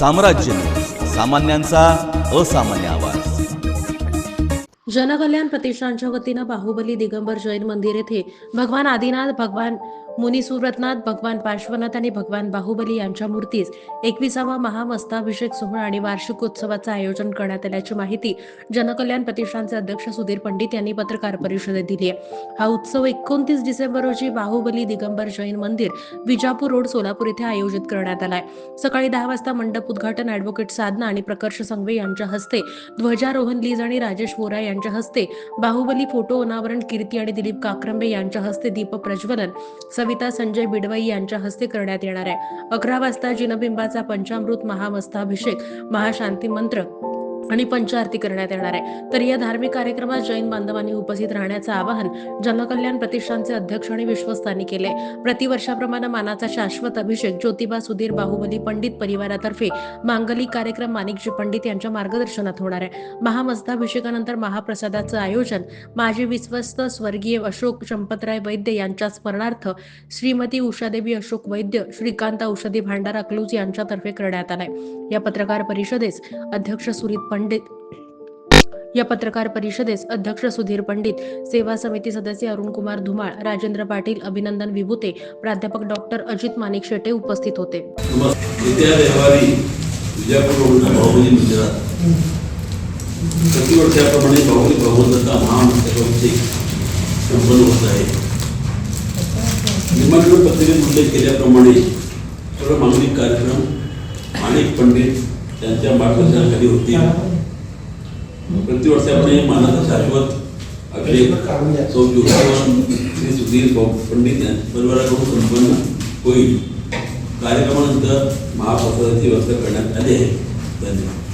साम्राज्य सामान्यांचा असामान्य आवाज. जनकल्याण प्रतिष्ठानच्या वतीनं बाहुबली दिगंबर जैन मंदिर येथे भगवान आदिनाथ भगवान मुनिसुरतनाथ भगवान पार्श्वनाथ आणि भगवान बाहुबली यांच्या मूर्तीस एकविसावा महामस्ताभिषेक सोहळा आणि वार्षिक उत्सवाचं आयोजन करण्यात आल्याची माहिती जनकल्याण प्रतिष्ठानचे अध्यक्ष सुधीर पंडित यांनी पत्रकार परिषदेत दिली आहे. हा उत्सव एकोणतीस डिसेंबर रोजी बाहुबली दिगंबर जैन मंदिर विजापूर रोड सोलापूर येथे आयोजित करण्यात आलाय सकाळी दहा वाजता मंडप उद्घाटन अॅडव्होकेट साधना आणि प्रकर्ष संघवे यांच्या हस्ते ध्वजारोहण लीज आणि राजेश वोरा यांच्या हस्ते बाहुबली फोटो अनावरण कीर्ती आणि दिलीप काक्रंबे यांच्या हस्ते दीप प्रज्वलन सविता संजय बिडवई यांच्या हस्ते करण्यात येणार आहे. अकरा वाजता जिनबिंबाचा पंचामृत महामस्ताभिषेक महाशांती मंत्र आणि पंचारती करण्यात येणार आहे. तर या धार्मिक कार्यक्रमात जैन बांधवांनी उपस्थित राहण्याचं आवाहन जनकल्याण प्रतिष्ठानचे अध्यक्ष आणि विश्वस्तांनी केले. प्रतिवर्षाप्रमाणे मानाचा शाश्वत अभिषेक ज्योतिबा सुधीर बाहुबली पंडित परिवारातर्फे मांगलिक कार्यक्रम माणिकजी पंडित यांच्या मार्गदर्शनात होणार आहे. महामस्ताभिषेकानंतर महाप्रसादाचं आयोजन माजी विश्वस्त स्वर्गीय अशोक चंपतराय वैद्य यांच्या स्मरणार्थ श्रीमती उषादेवी अशोक वैद्य श्रीकांत औषधी भांडार अकलूज यांच्यातर्फे करण्यात आलाय. या पत्रकार परिषदेस अध्यक्ष सुरित पंडित पंडित. या पत्रकार परिषदेस अध्यक्ष सुधीर पंडित सेवा समिती सदस्य अरुण कुमार धुमाळ राजेंद्र पाटील अभिनंदन विभूते प्राध्यापक डॉक्टर अजित मानिक शेटे उपस्थित होते. प्रतिवर्षाप्रमाणे बाहुबली भगवंताचा महामस्तकाभिषेक संपन्न होत आहे. निमंत्रण पत्रिकेत उल्लेख केल्याप्रमाणे सर्व मागणी कार्यक्रम अनेक पंडित त्यांच्या मार्गदर्शनाखाली होतील प्रतिवर्षाप्रमाणे मानाचा शाश्वत अभिषेक सौ ज्योतिबा श्री सुधीर पंडित परिवाराकडून संपन्न होईल. कार्यक्रमानंतर महाप्रसादाची व्यवस्था करण्यात आली आहे. धन्यवाद.